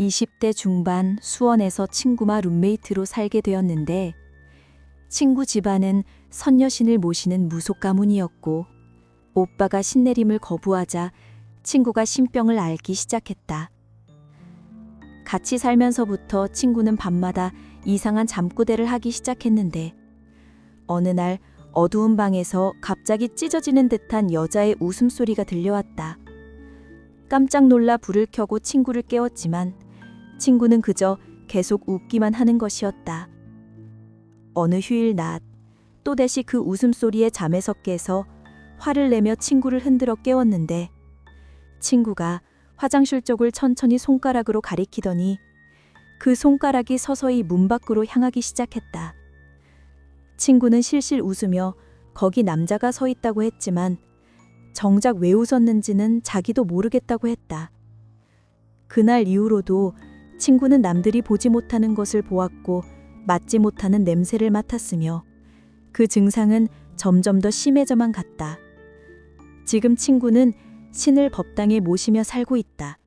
20대 중반 수원에서 친구와 룸메이트로 살게 되었는데 친구 집안은 선여신을 모시는 무속 가문이었고 오빠가 신내림을 거부하자 친구가 신병을 앓기 시작했다. 같이 살면서부터 친구는 밤마다 이상한 잠꼬대를 하기 시작했는데 어느 날 어두운 방에서 갑자기 찢어지는 듯한 여자의 웃음소리가 들려왔다. 깜짝 놀라 불을 켜고 친구를 깨웠지만 친구는 그저 계속 웃기만 하는 것이었다. 어느 휴일 낮, 또다시 그 웃음소리에 잠에서 깨서 화를 내며 친구를 흔들어 깨웠는데 친구가 화장실 쪽을 천천히 손가락으로 가리키더니 그 손가락이 서서히 문 밖으로 향하기 시작했다. 친구는 실실 웃으며 거기 남자가 서 있다고 했지만 정작 왜 웃었는지는 자기도 모르겠다고 했다. 그날 이후로도 친구는 남들이 보지 못하는 것을 보았고 맡지 못하는 냄새를 맡았으며 그 증상은 점점 더 심해져만 갔다. 지금 친구는 신을 법당에 모시며 살고 있다.